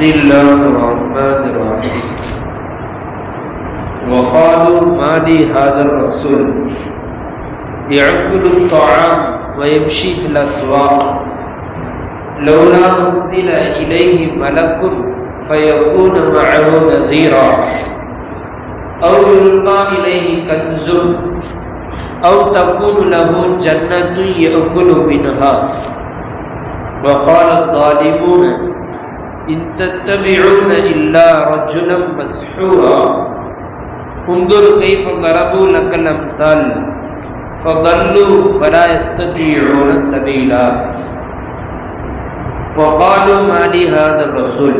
بسم الله الرحمن الرحيم. وقالوا ما لي هذا الرسول؟ يأكل الطعام ويمشي في الأسواق. لولا أنزل إليه ملك فيكون معه نذيرا. أو يلقى إليه كنز أو تكون له جنة يأكل منها. وقال الظالمون إن تتبعون إلا رجلا مسحورا انظر كيف ضربوا لك الأمثال فضلوا فلا يستطيعون سبيلا وقالوا ما لي هذا الرسول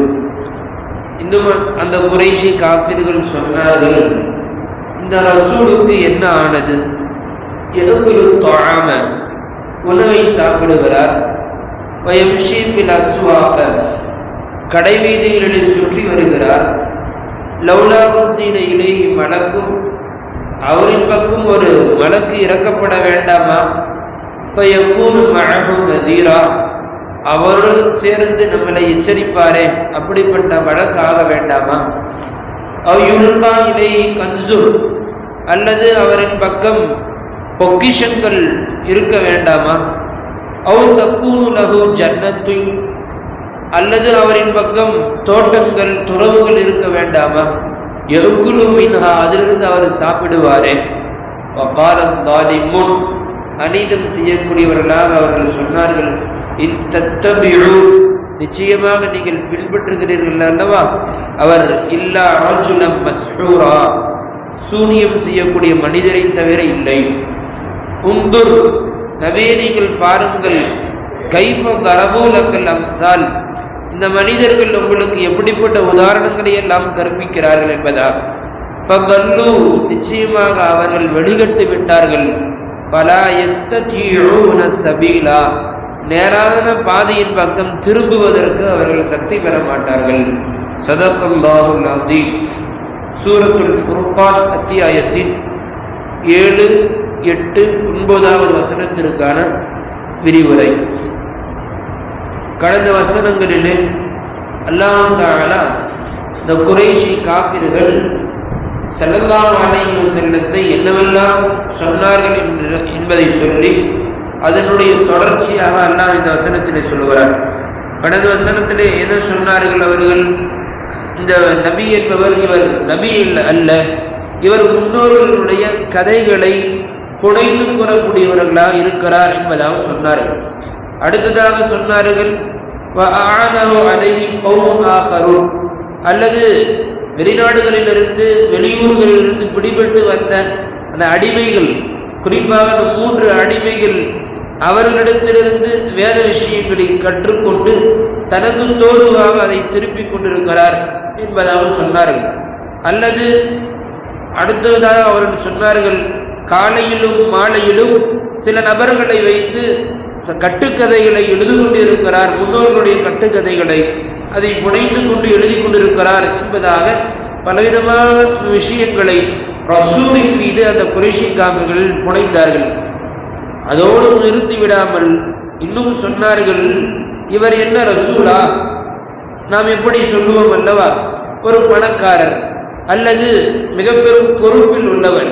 இன்னும் அந்த குறைஷி காப்பிர்கள் சொன்னார்கள் இந்த ரசூலுக்கு என்ன ஆனது எதுக்குழு தொழாம உணவை சாப்பிடுகிறார் வயம்ஷி பில் அஸ்வாக கடை வீதிகளில் சுற்றி வருகிறார். லௌலா உன்சீன இலை மலக்கும் அவரின் பக்கம் ஒரு மலக்கு இறக்கப்பட வேண்டாமா? பயக்கூறு மழகும் நதீரா அவருடன் சேர்ந்து நம்மளை எச்சரிப்பாரே அப்படிப்பட்ட வழக்காக வேண்டாமா? அவ்யுல்பா இலை கன்சு அல்லது அவரின் பக்கம் பொக்கிஷங்கள் இருக்க வேண்டாமா? அவு தக்கூனு லகு ஜன்னத்து அல்லது அவரின் பக்கம் தோட்டங்கள் துறவுகள் இருக்க வேண்டாமா? எருக்குலு மின்ஹா அதிலிருந்து அவர் சாப்பிடுவாரே. முன் அநீதம் செய்யக்கூடியவர்களாக அவர்கள் சொன்னார்கள் இத்தத்தபிழு நிச்சயமாக நீங்கள் பின்பற்றுகிறீர்கள் அல்லவா? அவர் இல்லா ராஜுலம் மஸ்ரூரா சூனியம் செய்யக்கூடிய மனிதரை தவிர இல்லை. உந்துர் நவே நீங்கள் பாருங்கள் கைஃப கரபூலக்கல் அம்சால் இந்த மனிதர்கள் உங்களுக்கு எப்படிப்பட்ட உதாரணங்களை எல்லாம் கற்பிக்கிறார்கள் என்பதா? பகல்லு நிச்சயமாக அவர்கள் வெடிகட்டு விட்டார்கள். பலா எஸ்தீன சபீலா. நேரான பாதையின் பக்கம் திரும்புவதற்கு அவர்கள் சக்தி பெற மாட்டார்கள். சதக்கல்லாஹுல் அசீம் சூரத்துல் ஃபுர்கான் அத்தியாயத்தின் ஏழு எட்டு ஒன்பதாவது வசனத்திற்கான விரிவுரை. கடந்த வசனங்களிலே அல்லாம் தாலா இந்த குறைஷி காப்பிர்கள் செல்லல்லாம் அலையும் செல்லத்தை என்னவெல்லாம் சொன்னார்கள் என்பதை சொல்லி அதனுடைய தொடர்ச்சியாக அல்லாஹ் இந்த வசனத்திலே சொல்லுகிறார் கடந்த வசனத்திலே என்ன சொன்னார்கள் அவர்கள்? இந்த நபி என்பவர் இவர் நபி அல்ல. இவர் முன்னோர்களுடைய கதைகளை புனைந்து கூறக்கூடியவர்களாக இருக்கிறார் என்பதாக சொன்னார்கள். அடுத்ததாக சொன்னார்கள் அல்லது வெளிநாடுகளிலிருந்து வெளியூர்களிலிருந்து பிடிபட்டு வந்த அந்த அடிமைகள் குறிப்பாக அந்த மூன்று அடிமைகள் அவர்களிடத்திலிருந்து வேத விஷயங்களை கற்றுக்கொண்டு தனக்கு தோதுவாக அதை திருப்பிக் கொண்டிருக்கிறார் என்பதாக சொன்னார்கள். அல்லது அடுத்ததாக அவர்கள் சொன்னார்கள் காலையிலும் மாலையிலும் சில நபர்களை வைத்து கட்டுக்கதைகளை எழுதி கொண்டிருக்கிறார் முன்னோர்களுடைய கட்டுக்கதைகளை அதை புனைந்து கொண்டு எழுதி கொண்டிருக்கிறார் என்பதாக பலவிதமான விஷயங்களை ரசூலின் மீது அந்த குறைஷி காமிகள் புனைந்தார்கள். அதோடு நிறுத்தி விடாமல் இன்னும் சொன்னார்கள் இவர் என்ன ரசூலா? நாம் எப்படி சொல்லுவோம் அல்லவா? ஒரு பணக்காரர் அல்லது மிக பெரும் பொறுப்பில் உள்ளவர்.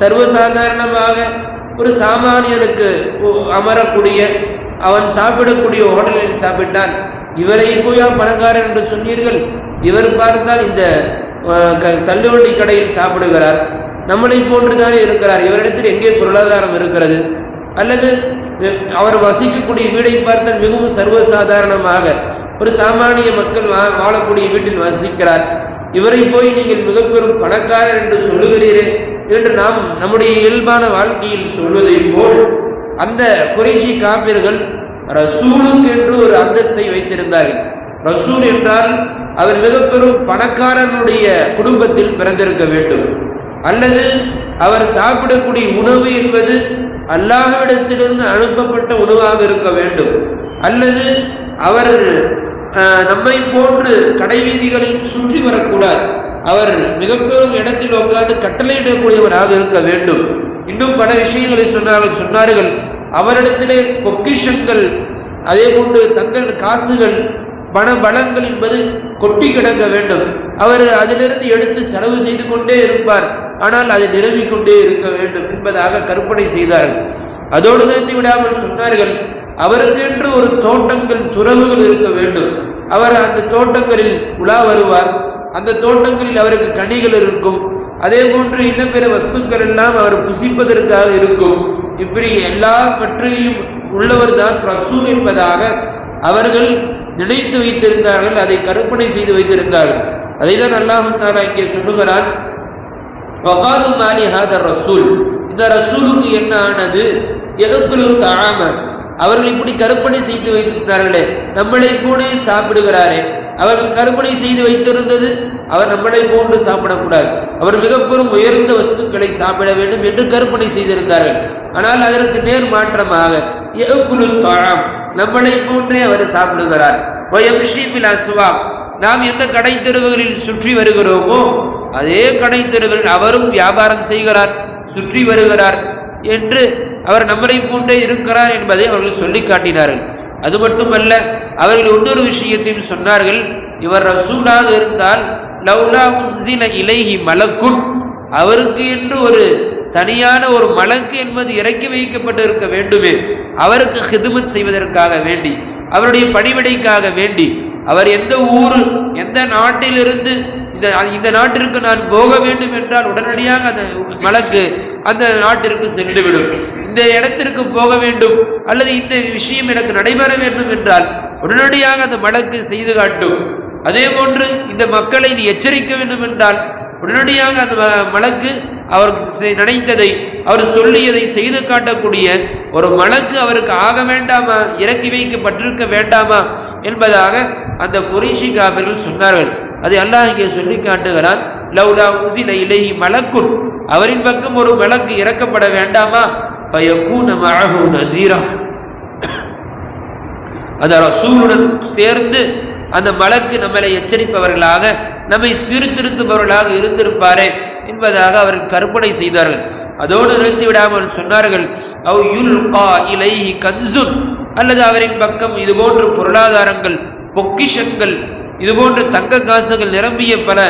சர்வசாதாரணமாக ஒரு சாமானியனுக்கு அமரக்கூடிய அவன் சாப்பிடக்கூடிய ஹோட்டலில் சாப்பிட்டான் இவரை போயா பணக்காரர் என்று சொன்னீர்கள்? இவர் பார்த்தால் இந்த தள்ளுவண்டி கடையில் சாப்பிடுகிறார். நம்மளை போன்றுதானே இருக்கிறார்? இவரிடத்தில் எங்கே பொருளாதாரம் இருக்கிறது? அல்லது அவர் வசிக்கக்கூடிய வீடை பார்த்தால் மிகவும் சர்வசாதாரணமாக ஒரு சாமானிய மக்கள் வாழக்கூடிய வீட்டில் வசிக்கிறார். இவரை போய் நீங்கள் மிகப்பெரும் பணக்காரர் என்று சொல்லுகிறீரே? என்று நாம் நம்முடைய இயல்பான வாழ்க்கையில் சொல்வதை போல் அந்த குறைச்சி காப்பியர்கள் ரசூலுக்கு என்று ஒரு அந்தஸ்தை வைத்திருந்தார்கள். ரசூல் என்றால் அவர் மிக பெரும் பணக்காரனுடைய குடும்பத்தில் பிறந்திருக்க வேண்டும். அல்லது அவர் சாப்பிடக்கூடிய உணவு என்பது அல்லாஹ்விடத்திலிருந்து அனுப்பப்பட்ட உணவாக இருக்க வேண்டும். அல்லது அவர் நம்மை போன்று கடைவீதிகளில் சுற்றி வரக்கூடாது. அவர் மிக பெரும் இடத்தில் உட்கார்ந்து கட்டளையிடக்கூடியவராக இருக்க வேண்டும். இன்னும் பல விஷயங்களை சொன்னார்கள் சொன்னார்கள். அவரிடத்திலே பொக்கிஷங்கள் அதே போன்று தங்கள் காசுகள் பண பலங்கள் என்பது கொட்டி கிடக்க வேண்டும். அவர் அதிலிருந்து எடுத்து செலவு செய்து கொண்டே இருப்பார். ஆனால் அதை நிரம்பிக் கொண்டே இருக்க வேண்டும் என்பதாக கற்பனை செய்தார்கள் அதோடு நிறுத்தி விடாமல் சொன்னார்கள் அவருக்கென்று ஒரு தோட்டங்கள் துறவுகள் இருக்க வேண்டும். அவர் அந்த தோட்டங்களில் உலா வருவார். அந்த தோட்டங்களில் அவருக்கு கனிகள் இருக்கும். அதே போன்று இன்னும் பிற வஸ்துக்கள் எல்லாம் அவர் புசிப்பதற்காக இருக்கும். இப்படி எல்லா பற்றியும் உள்ளவர் தான் ரசூல் என்பதாக அவர்கள் நினைத்து வைத்திருந்தார்கள் அதை கற்பனை செய்து வைத்திருந்தார்கள். அதை தான் அல்லாஹு தாலா இங்கே சொல்லுகிறான். ரசூல். இந்த ரசூலுக்கு என்ன ஆனது? எகுக்குலுக்கு ஆம அவர்கள் இப்படி கற்பனை செய்து வைத்திருந்தார்களே நம்மளை கூட சாப்பிடுகிறாரே. அவர்கள் கற்பனை செய்து வைத்திருந்தது. அவர் நம்மளை போன்று சாப்பிடக்கூடாது. அவர் மிக பெரும் உயர்ந்த வஸ்துக்களை சாப்பிட வேண்டும் என்று கற்பனை செய்திருந்தார்கள். ஆனால் அதற்கு நேர் மாற்றமாக நம்மளை போன்றே அவர் சாப்பிடுகிறார். நாம் எந்த கடை தெருவுகளில் சுற்றி வருகிறோமோ அதே கடை தெருவில் அவரும் வியாபாரம் செய்கிறார் சுற்றி வருகிறார் என்று அவர் நம்மளை போன்றே இருக்கிறார் என்பதை அவர்கள் சொல்லி காட்டினார்கள். அது மட்டுமல்ல அவர்கள் இன்னொரு விஷயத்தையும் சொன்னார்கள் இவர் ரசூலாக இருந்தால் லவ்லா முன்சில இலைஹி மலக்குன் அவருக்கு என்று ஒரு தனியான ஒரு மலக்கு என்பது இறக்கி வைக்கப்பட்டு இருக்க வேண்டுமே அவருக்கு ஹிதுமத் செய்வதற்காக வேண்டி அவருடைய பணிவிடைக்காக வேண்டி அவர் எந்த ஊர் எந்த நாட்டிலிருந்து இந்த இந்த நாட்டிற்கு நான் போக வேண்டும் என்றால் உடனடியாக அந்த மலக்கு அந்த நாட்டிற்கு சென்றுவிடும். இந்த இடத்திற்கு போக வேண்டும் அல்லது இந்த விஷயம் எனக்கு நடைபெற வேண்டும் என்றால் உடனடியாக அந்த மலக்கு செய்து காட்டும். அதே போன்று இந்த மக்களை நீ எச்சரிக்க வேண்டும் என்றால் உடனடியாக அந்த மலக்கு அவர் நினைத்ததை அவர் சொல்லியதை செய்து காட்டக்கூடிய ஒரு மலக்கு அவருக்கு ஆக வேண்டாமா இறக்கி வைக்கப்பட்டிருக்க வேண்டாமா என்பதாக அந்த குறைஷி காவிர்கள் சொன்னார்கள். அதை அல்லாஹ் இங்கே சொல்லி காட்டுகிறான். லவ்லா உசில இலகி மலக்குன். அவரின் பக்கம் ஒரு மலக்கு இறக்கப்பட வேண்டாமா? பயக்கூன மழகு நதீரா அந்த ரசூலுடன் சேர்ந்து அந்த மலக்கு நம்மளை எச்சரிப்பவர்களாக நம்மை சீர்திருத்துபவர்களாக இருந்திருப்பாரே என்பதாக அவர்கள் கற்பனை செய்தார்கள். அதோடு நிறுத்தி விடாமல் சொன்னார்கள் அவ் யுல் இலைஹி கன்சுன். அல்லது அவரின் பக்கம் இது போன்ற பொருளாதாரங்கள் பொக்கிஷங்கள் இது போன்ற தங்க காசுகள் நிரம்பிய பல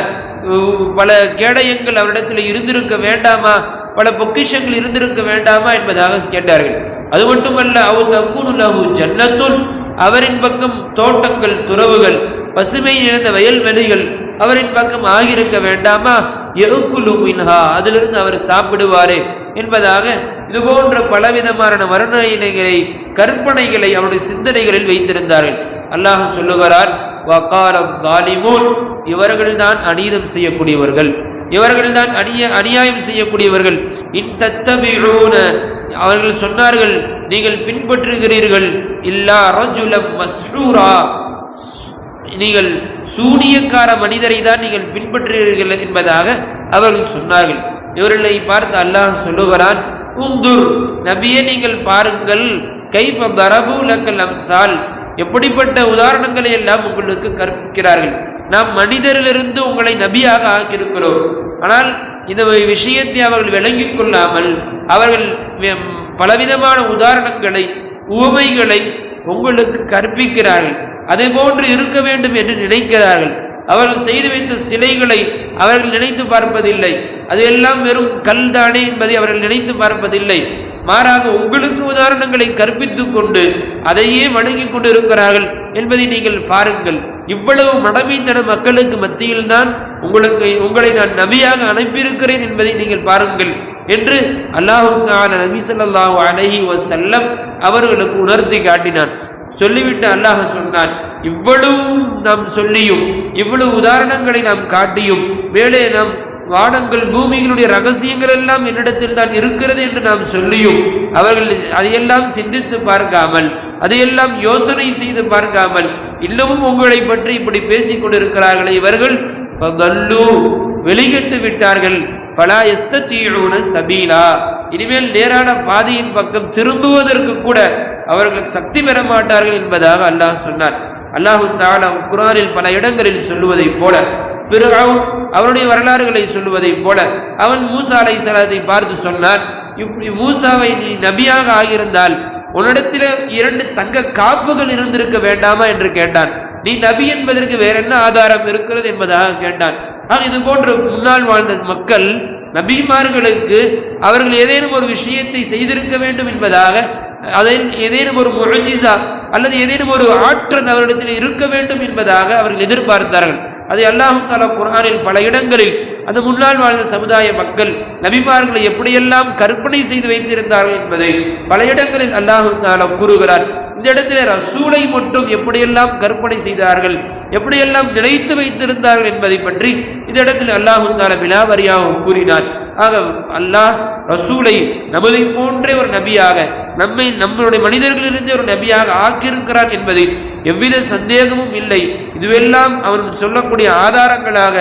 பல கேடயங்கள் அவரிடத்தில் இருந்திருக்க வேண்டாமா? பல பொக்கிஷங்கள் இருந்திருக்க வேண்டாமா என்பதாக கேட்டார்கள். அது மட்டுமல்ல அவர் தக்குனு ஜன்னத்துள் அவரின் பக்கம் தோட்டங்கள் துறவுகள் பசுமை நிறைந்த வயல்வெளிகள் அவரின் பக்கம் ஆகியிருக்க வேண்டாமா? எகுக்குலு மின்ஹா அதிலிருந்து அவர் சாப்பிடுவாரே என்பதாக இது போன்ற பலவிதமான வர்ணனைகளை கற்பனைகளை அவருடைய சிந்தனைகளில் வைத்திருந்தார்கள். அல்லாஹ் சொல்லுகிறார் வக்காரம் காலிமூல் இவர்கள்தான் அநீதம் செய்யக்கூடியவர்கள். இவர்கள்தான் அநிய அநியாயம் செய்யக்கூடியவர்கள். இத்தத்தபிழூன அவர்கள் சொன்னார்கள் நீங்கள் பின்பற்றுகிறீர்கள். இல்லா ரஜுலம் மஸ்ரூரா. நீங்கள் சூனியக்கார மனிதரை தான் நீங்கள் பின்பற்றுகிறீர்கள் என்பதாக அவர்கள் சொன்னார்கள். இவர்களை பார்த்து அல்லாஹ் சொல்லுகிறான் உந்துர் நபியே நீங்கள் பாருங்கள். கைப்ப கரபூலக்கல் அம்சால். எப்படிப்பட்ட உதாரணங்களை எல்லாம் உங்களுக்கு கற்பிக்கிறார்கள். நாம் மனிதரிலிருந்து உங்களை நபியாக ஆக்கியிருக்கிறோம். ஆனால் இந்த விஷயத்தை அவர்கள் விளங்கிக் கொள்ளாமல் அவர்கள் பலவிதமான உதாரணங்களை உவமைகளை உங்களுக்கு கற்பிக்கிறார்கள். அதே போன்று இருக்க வேண்டும் என்று நினைக்கிறார்கள். அவர்கள் செய்து வைத்த சிலைகளை அவர்கள் நினைத்து பார்ப்பதில்லை. அதையெல்லாம் வெறும் கல் தானே என்பதை அவர்கள் நினைத்து பார்ப்பதில்லை. மாறாக உங்களுக்கு உதாரணங்களை கற்பித்துக் கொண்டு அதையே வணங்கி கொண்டிருக்கிறார்கள் என்பதை நீங்கள் பாருங்கள். இவ்வளவு மடமைத்தன மக்களுக்கு மத்தியில் தான் உங்களுக்கு உங்களை நான் நபியாக அனுப்பியிருக்கிறேன் என்பதை நீங்கள் பாருங்கள் என்று அல்லாஹுக்கான நபி சொல்லாஹு அலஹி வசல்லம் அவர்களுக்கு உணர்த்தி காட்டினான். சொல்லிவிட்டு அல்லாஹ் சொன்னான் இவ்வளவு நாம் சொல்லியும் இவ்வளவு உதாரணங்களை நாம் காட்டியும் மேலே நாம் வானங்கள் பூமிகளுடைய ரகசியங்கள் எல்லாம் என்னிடத்தில் தான் இருக்கிறது என்று நாம் சொல்லியும் அவர்கள் அதையெல்லாம் சிந்தித்து பார்க்காமல் அதையெல்லாம் யோசனை செய்து பார்க்காமல் இன்னமும் உங்களை பற்றி இப்படி பேசிக் கொண்டிருக்கிறார்களே இவர்கள். வெளியிட்டு விட்டார்கள். பலா எஸ்தீழூன சபீலா. இனிமேல் நேரான பாதையின் பக்கம் திரும்புவதற்கு கூட அவர்கள் சக்தி பெற மாட்டார்கள் என்பதாக அல்லாஹ் சொன்னார் அல்லாஹு தாலா குரானில் பல இடங்களில் சொல்லுவதைப் போல பிறகும் அவருடைய வரலாறுகளை சொல்லுவதைப் போல அவன் மூசா அலை சலாத்தை பார்த்து சொன்னான் இப்படி மூசாவை நீ நபியாக ஆகியிருந்தால் உன்னிடத்தில் இரண்டு தங்க காப்புகள் இருந்திருக்க வேண்டாமா என்று கேட்டான். நீ நபி என்பதற்கு வேற என்ன ஆதாரம் இருக்கிறது என்பதாக கேட்டான். ஆனால் இது போன்ற முன்னால் வாழ்ந்த மக்கள் நபிமார்களுக்கு அவர்கள் ஏதேனும் ஒரு விஷயத்தை செய்திருக்க வேண்டும் என்பதாக அதில் ஏதேனும் ஒரு முழஜிசா அல்லது ஏதேனும் ஒரு ஆற்றல் அவரிடத்தில் இருக்க வேண்டும் என்பதாக அவர்கள் எதிர்பார்த்தார்கள். அதை அல்லாஹு தாலா குரானில் பல இடங்களில் அந்த முன்னாள் வாழ்ந்த சமுதாய மக்கள் நபிமார்களை எப்படியெல்லாம் கற்பனை செய்து வைத்திருந்தார்கள் என்பதை பல இடங்களில் அல்லாஹு கூறுகிறார். இந்த இடத்துல ரசூலை மட்டும் எப்படியெல்லாம் கற்பனை செய்தார்கள் எப்படியெல்லாம் நினைத்து வைத்திருந்தார்கள் என்பதை பற்றி இந்த இடத்தில் அல்லாஹு தாலா கூறினார். ஆக அல்லாஹ் ரசூலை நமதை போன்றே ஒரு நபியாக நம்மை நம்மளுடைய மனிதர்களிலிருந்து ஒரு நபியாக ஆக்கியிருக்கிறான் என்பதில் எவ்வித சந்தேகமும் இல்லை. இதுவெல்லாம் அவன் சொல்லக்கூடிய ஆதாரங்களாக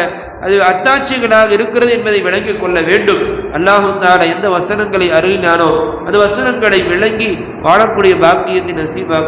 அது அத்தாட்சிகளாக இருக்கிறது என்பதை விளங்கிக் கொள்ள வேண்டும். அல்லாஹு தால எந்த வசனங்களை அருகினானோ அந்த வசனங்களை விளங்கி வாழக்கூடிய பாக்கியத்தின் நசீபாக